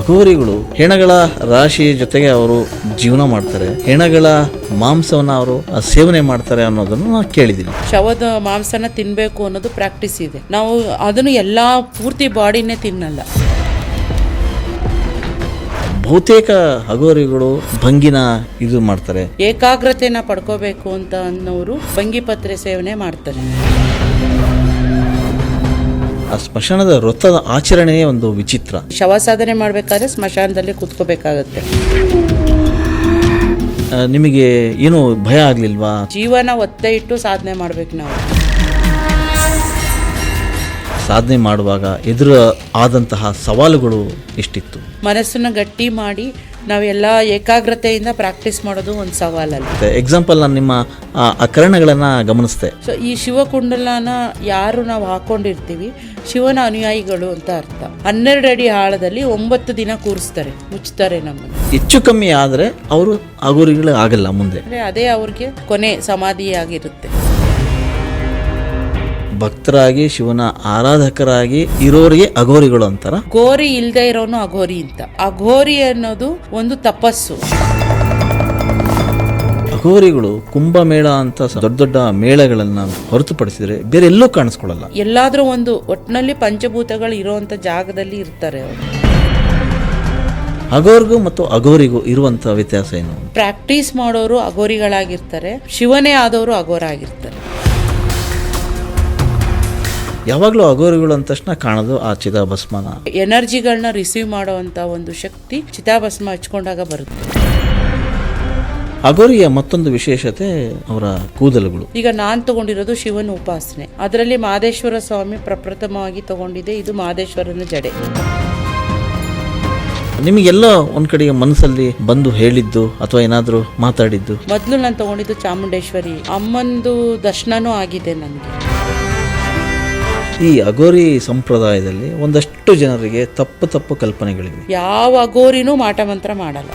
ಅಘೋರಿಗಳು ಹೆಣಗಳ ರಾಶಿ ಜೊತೆಗೆ ಅವರು ಜೀವನ ಮಾಡ್ತಾರೆ. ಹೆಣಗಳ ಮಾಂಸವನ್ನ ಅವರು ಸೇವನೆ ಮಾಡ್ತಾರೆ ಅನ್ನೋದನ್ನು ನಾವು ಕೇಳಿದ್ದೀನಿ ಶವದ ಮಾಂಸನ ತಿನ್ನಬೇಕು ಅನ್ನೋದು ಪ್ರಾಕ್ಟೀಸ್ ಇದೆ. ನಾವು ಅದನ್ನು ಎಲ್ಲ ಪೂರ್ತಿ ಬಾಡಿನೇ ತಿನ್ನಲ್ಲ. ಬಹುತೇಕ ಅಘೋರಿಗಳು ಭಂಗಿನ ಇದು ಮಾಡ್ತಾರೆ. ಏಕಾಗ್ರತೆನ ಪಡ್ಕೋಬೇಕು ಅಂತ ಅನ್ನೋರು ಭಂಗಿಪತ್ರೆ ಸೇವನೆ ಮಾಡ್ತಾರೆ. ಆ ಸ್ಮಶಾನದ ವೃತ್ತದ ಆಚರಣೆಯೇ ಒಂದು ವಿಚಿತ್ರ. ಶವ ಸಾಧನೆ ಮಾಡಬೇಕಾದ್ರೆ ಸ್ಮಶಾನದಲ್ಲಿ ಕೂತ್ಕೋಬೇಕಾಗತ್ತೆ. ನಿಮಗೆ ಏನು ಭಯ ಆಗ್ಲಿಲ್ವಾ? ಜೀವನ ಒತ್ತೆ ಇಟ್ಟು ಸಾಧನೆ ಮಾಡ್ಬೇಕು ನಾವು. ಸಾಧನೆ ಮಾಡುವಾಗ ಎದುರು ಆದಂತಹ ಸವಾಲುಗಳು ಎಷ್ಟಿತ್ತು? ಮನಸ್ಸನ್ನು ಗಟ್ಟಿ ಮಾಡಿ ನಾವೆಲ್ಲ ಏಕಾಗ್ರತೆಯಿಂದ ಪ್ರಾಕ್ಟೀಸ್ ಮಾಡೋದು ಒಂದು ಸವಾಲಲ್ಲ. ಎಕ್ಸಾಂಪಲ್ ನಾನು ನಿಮ್ಮ ಆ ಗಮನಿಸ್ತೆ ಗಮನಿಸಿದೆ. ಸೊ ಈ ಶಿವಕುಂಡಲನ ಯಾರು ನಾವು ಹಾಕೊಂಡಿರ್ತೀವಿ? ಶಿವನ ಅನುಯಾಯಿಗಳು ಅಂತ ಅರ್ಥ. ಹನ್ನೆರಡು ಅಡಿ ಆಳದಲ್ಲಿ ಒಂಬತ್ತು ದಿನ ಕೂರಿಸ್ತಾರೆ ಮುಚ್ತಾರೆ ನಮ್ಮನ್ನು. ಹೆಚ್ಚು ಕಮ್ಮಿ ಆದರೆ ಅವರು ಅಗುರಿಗಳು ಆಗಲ್ಲ ಮುಂದೆ. ಅಂದ್ರೆ ಅದೇ ಅವ್ರಿಗೆ ಕೊನೆ ಸಮಾಧಿಯಾಗಿರುತ್ತೆ. ಭಕ್ತರಾಗಿ ಶಿವನ ಆರಾಧಕರಾಗಿ ಇರೋರಿಗೆ ಅಘೋರಿಗಳು ಅಂತಾರ? ಗೋರಿ ಇಲ್ದೇ ಇರೋನು ಅಘೋರಿ ಅಂತ. ಅಘೋರಿ ಅನ್ನೋದು ಒಂದು ತಪಸ್ಸು. ಅಘೋರಿಗಳು ಕುಂಭಮೇಳ ಅಂತ ದೊಡ್ಡ ದೊಡ್ಡ ಮೇಳಗಳನ್ನ ಹೊರತುಪಡಿಸಿದ್ರೆ ಬೇರೆ ಎಲ್ಲೂ ಕಾಣಿಸ್ಕೊಳ್ಳಲ್ಲ. ಎಲ್ಲಾದ್ರೂ ಒಂದು ಒಟ್ಟಿನಲ್ಲಿ ಪಂಚಭೂತಗಳು ಇರುವಂತ ಜಾಗದಲ್ಲಿ ಇರ್ತಾರೆ ಅವರು. ಅಘೋರಿಗೂ ಮತ್ತು ಅಘೋರಿಗೂ ಇರುವಂತ ವ್ಯತ್ಯಾಸ ಏನು? ಪ್ರಾಕ್ಟೀಸ್ ಮಾಡೋರು ಅಘೋರಿಗಳಾಗಿರ್ತಾರೆ. ಶಿವನೇ ಆದವರು ಅಘೋರ ಆಗಿರ್ತಾರೆ ಯಾವಾಗಲೂ ಅಗೋರಿಗಳು ಅಂದ ತಕ್ಷಣ ಕಾಣೋದು ಆ ಚಿತಾಭಸ್ಮನ. ಎನರ್ಜಿಗಳನ್ನ ರಿಸೀವ್ ಮಾಡುವಂತ ಒಂದು ಶಕ್ತಿ ಚಿತಾಭಸ್ಮ ಹಚ್ಕೊಂಡಾಗ ಬರುತ್ತೆ. ಅಗೋರಿಯ ಮತ್ತೊಂದು ವಿಶೇಷತೆ ಅವರ ಕೂದಲುಗಳು. ಈಗ ನಾನು ತಗೊಂಡಿರೋದು ಶಿವನ ಉಪಾಸನೆ. ಅದರಲ್ಲಿ ಮಾದೇಶ್ವರ ಸ್ವಾಮಿ ಪ್ರಪ್ರಥಮವಾಗಿ ತಗೊಂಡಿದೆ ಇದು ಮಾದೇಶ್ವರನ ಜಡೆ. ನಿಮಗೆಲ್ಲ ಒಂದ್ ಕಡೆಗೆ ಮನಸ್ಸಲ್ಲಿ ಬಂದು ಹೇಳಿದ್ದು ಅಥವಾ ಏನಾದರೂ ಮಾತಾಡಿದ್ದು? ಮೊದಲು ನಾನು ತಗೊಂಡಿದ್ದು ಚಾಮುಂಡೇಶ್ವರಿ. ಅಮ್ಮಂದು ದರ್ಶನನೂ ಆಗಿದೆ ನನಗೆ. ಈ ಅಗೋರಿ ಸಂಪ್ರದಾಯದಲ್ಲಿ ಒಂದಷ್ಟು ಜನರಿಗೆ ತಪ್ಪು ತಪ್ಪು ಕಲ್ಪನೆಗಳಿವೆ. ಯಾವ ಅಗೋರಿನೂ ಮಾಟ ಮಂತ್ರ ಮಾಡಲ್ಲ.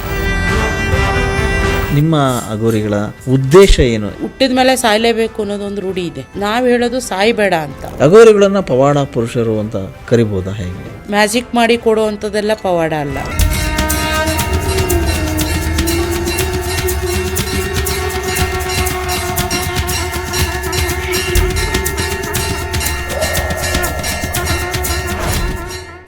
ನಿಮ್ಮ ಅಗೋರಿಗಳ ಉದ್ದೇಶ ಏನು? ಹುಟ್ಟಿದ ಮೇಲೆ ಸಾಯ್ಲೇಬೇಕು ಅನ್ನೋದೊಂದು ರೂಢಿ ಇದೆ. ನಾವು ಹೇಳೋದು ಸಾಯ್ಬೇಡ ಅಂತ. ಅಗೋರಿಗಳನ್ನ ಪವಾಡ ಪುರುಷರು ಅಂತ ಕರಿಬಹುದಾ ಹೇಗೆ? ಮ್ಯಾಜಿಕ್ ಮಾಡಿ ಕೊಡುವಂಥದ್ದೆಲ್ಲ ಪವಾಡ ಅಲ್ಲ.